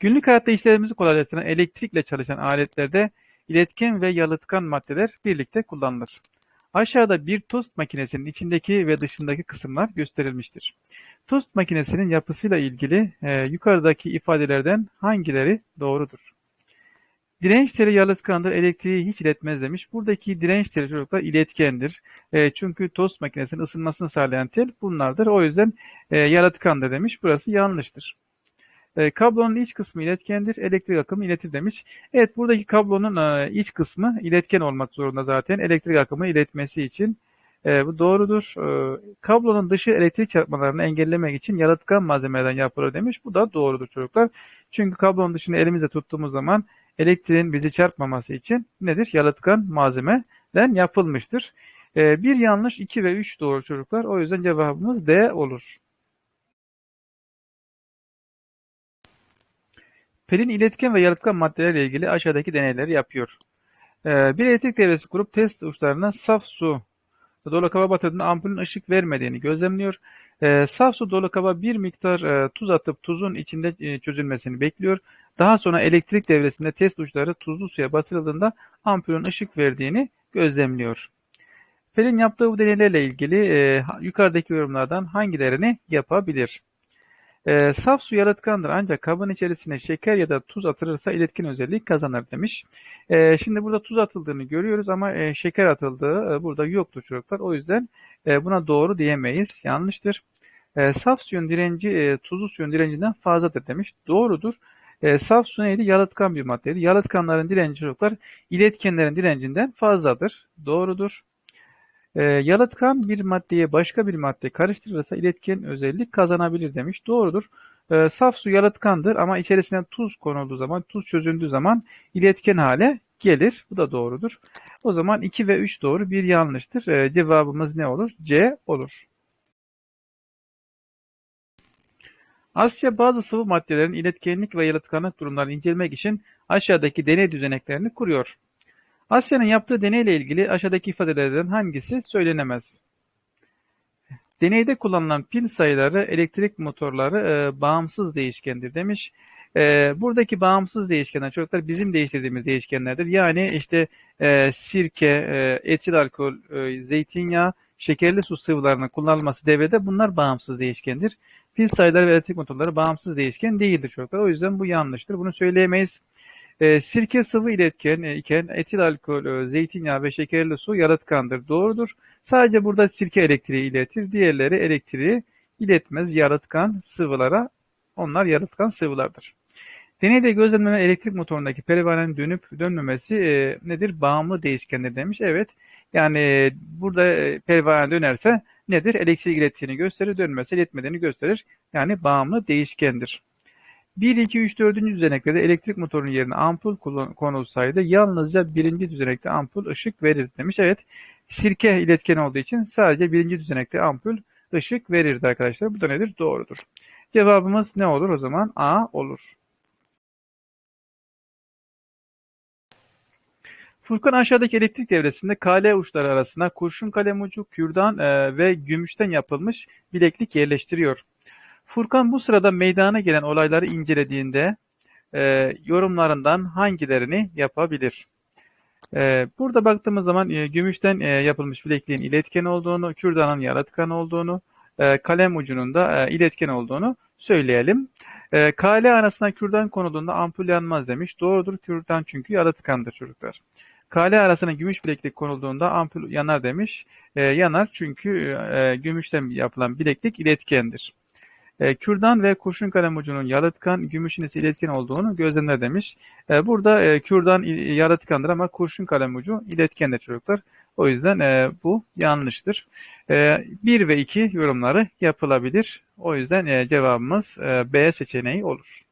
Günlük hayatta işlerimizi kolaylaştıran elektrikle çalışan aletlerde iletken ve yalıtkan maddeler birlikte kullanılır. Aşağıda bir tost makinesinin içindeki ve dışındaki kısımlar gösterilmiştir. Tost makinesinin yapısıyla ilgili e, yukarıdaki ifadelerden hangileri doğrudur? Direnç teli yalıtkandır, elektriği hiç iletmez demiş. Buradaki direnç teli çocuklar iletkendir. E, çünkü tost makinesinin ısınmasını sağlayan tel bunlardır. O yüzden e, yalıtkandır demiş. Burası yanlıştır. E, kablonun iç kısmı iletkendir, elektrik akımı iletir demiş. Evet buradaki kablonun e, iç kısmı iletken olmak zorunda zaten elektrik akımı iletmesi için. E, bu doğrudur. E, kablonun dışı elektrik çarpmalarını engellemek için yalıtkan malzemelerden yapılır demiş. Bu da doğrudur çocuklar. Çünkü kablonun dışını elimizde tuttuğumuz zaman elektriğin bizi çarpmaması için nedir? Yalıtkan malzemeden yapılmıştır. E, bir yanlış, iki ve üç doğru çocuklar. O yüzden cevabımız D olur. Pelin iletken ve yalıtkan maddelerle ilgili aşağıdaki deneyleri yapıyor. Ee, bir elektrik devresi kurup test uçlarına saf su dolu kaba batırdığında ampulün ışık vermediğini gözlemliyor. Ee, saf su dolu kaba bir miktar e, tuz atıp tuzun içinde e, çözülmesini bekliyor. Daha sonra elektrik devresinde test uçları tuzlu suya batırıldığında ampulün ışık verdiğini gözlemliyor. Pelin yaptığı bu deneylerle ilgili e, yukarıdaki yorumlardan hangilerini yapabilir? E, saf su yalıtkandır ancak kabın içerisine şeker ya da tuz atılırsa iletken özellik kazanır demiş. E, şimdi burada tuz atıldığını görüyoruz ama e, şeker atıldığı e, burada yoktur çocuklar. O yüzden e, buna doğru diyemeyiz. Yanlıştır. E, saf suyun direnci e, tuzlu suyun direncinden fazladır demiş. Doğrudur. E, saf su neydi? Yalıtkan bir maddeydi. Yalıtkanların direnci çocuklar iletkenlerin direncinden fazladır. Doğrudur. E, yalıtkan bir maddeye başka bir madde karıştırılırsa iletken özellik kazanabilir demiş. Doğrudur. E, saf su yalıtkandır ama içerisine tuz konulduğu zaman, tuz çözüldüğü zaman iletken hale gelir. Bu da doğrudur. O zaman 2 ve 3 doğru, 1 yanlıştır. E, cevabımız ne olur? C olur. Asya bazı sıvı maddelerin iletkenlik ve yalıtkanlık durumlarını incelemek için aşağıdaki deney düzeneklerini kuruyor. Asya'nın yaptığı deneyle ilgili aşağıdaki ifadelerden hangisi söylenemez? Deneyde kullanılan pil sayıları elektrik motorları e, bağımsız değişkendir demiş. E, buradaki bağımsız değişkenler çocuklar bizim değiştirdiğimiz değişkenlerdir. Yani işte e, sirke, e, etil alkol, e, zeytinyağı, şekerli su sıvılarının kullanılması devrede bunlar bağımsız değişkendir. Pil sayıları ve elektrik motorları bağımsız değişken değildir çocuklar. O yüzden bu yanlıştır. Bunu söyleyemeyiz. E, sirke sıvı iletken e, iken etil alkol, e, zeytinyağı ve şekerli su yalıtkandır. Doğrudur. Sadece burada sirke elektriği iletir. Diğerleri elektriği iletmez yalıtkan sıvılara. Onlar yalıtkan sıvılardır. Deneyde gözlemlenen elektrik motorundaki pervanenin dönüp dönmemesi e, nedir? Bağımlı değişkendir demiş. Evet. Yani e, burada e, pervane dönerse nedir? Elektrik ilettiğini gösterir, dönmesi iletmediğini gösterir. Yani bağımlı değişkendir. 1, 2, 3, 4. düzeneklerde elektrik motorunun yerine ampul konulsaydı yalnızca birinci düzenekte ampul ışık verir demiş. Evet sirke iletken olduğu için sadece birinci düzenekte ampul ışık verirdi arkadaşlar. Bu da nedir? Doğrudur. Cevabımız ne olur o zaman? A olur. Furkan aşağıdaki elektrik devresinde kale uçları arasına kurşun kalem ucu, kürdan e, ve gümüşten yapılmış bileklik yerleştiriyor. Furkan bu sırada meydana gelen olayları incelediğinde e, yorumlarından hangilerini yapabilir? E, burada baktığımız zaman e, gümüşten e, yapılmış bilekliğin iletken olduğunu, kürdanın yaratkan olduğunu, e, kalem ucunun da e, iletken olduğunu söyleyelim. E, kale arasına kürdan konulduğunda ampul yanmaz demiş. Doğrudur kürdan çünkü yaratkandır çocuklar. Kale arasına gümüş bileklik konulduğunda ampul yanar demiş. E, yanar çünkü e, gümüşten yapılan bileklik iletkendir. E, kürdan ve kurşun kalem ucunun yalıtkan, gümüşün ise iletken olduğunu gözlemler demiş. E, burada e, kürdan yalıtkandır ama kurşun kalem ucu iletkendir çocuklar. O yüzden e, bu yanlıştır. E, 1 ve 2 yorumları yapılabilir. O yüzden e, cevabımız e, B seçeneği olur.